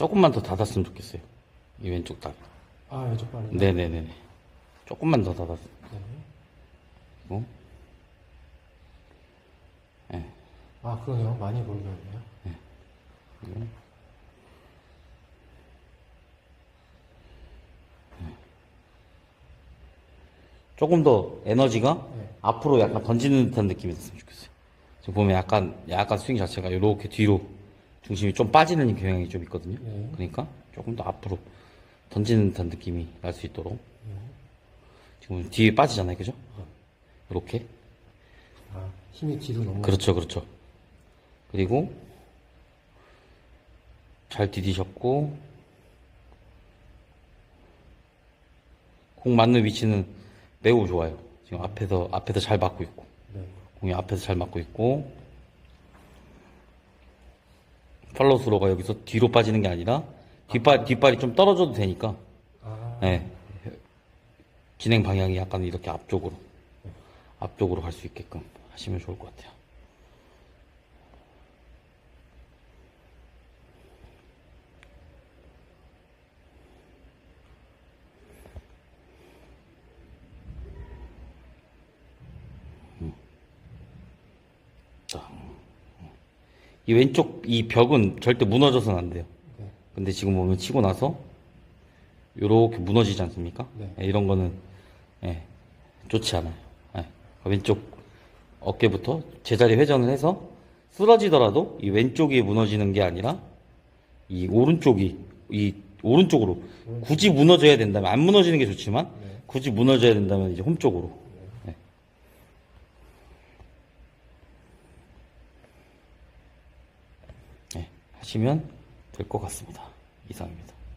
조금만 더 닫았으면 좋겠어요. 이 왼쪽 다리. 아, 왼쪽 발이. 네네네네. 조금만 더 닫았으면. 네. 좋겠고. 아, 그러네요. 많이 보이겠네요. 조금 더 에너지가 네. 앞으로 약간 던지는 듯한 느낌이 됐으면 좋겠어요. 지금 보면 약간, 약간 스윙 자체가 이렇게 뒤로 중심이 좀 빠지는 경향이 좀 있거든요. 네. 그러니까 조금 더 앞으로 던지는 듯한 느낌이 날 수 있도록. 지금 뒤에 빠지잖아요. 그죠? 이렇게. 아, 힘이 뒤로 너무. 그렇죠, 그렇죠. 그리고 잘 디디셨고 공 맞는 위치는 매우 좋아요. 지금 앞에서 앞에서 잘 맞고 있고 네. 공이 앞에서 잘 맞고 있고 팔로스로가 여기서 뒤로 빠지는 게 아니라 뒷발 뒷발이 좀 떨어져도 되니까 아, 네. 진행 방향이 약간 이렇게 앞쪽으로 앞쪽으로 갈 수 있게끔 하시면 좋을 것 같아요. 음. 자, 이 왼쪽 이 벽은 절대 무너져서는 안 돼요. 네. 근데 지금 보면 치고 나서 요렇게 무너지지 않습니까? 네. 예, 이런 거는 예, 좋지 않아요. 예, 왼쪽 어깨부터 제자리 회전을 해서 쓰러지더라도 이 왼쪽이 무너지는 게 아니라 이 오른쪽이 이 오른쪽으로 굳이 무너져야 된다면 안 무너지는 게 좋지만 네. 굳이 무너져야 된다면 이제 홈 쪽으로 예. 예, 하시면 될 것 같습니다. 이상입니다.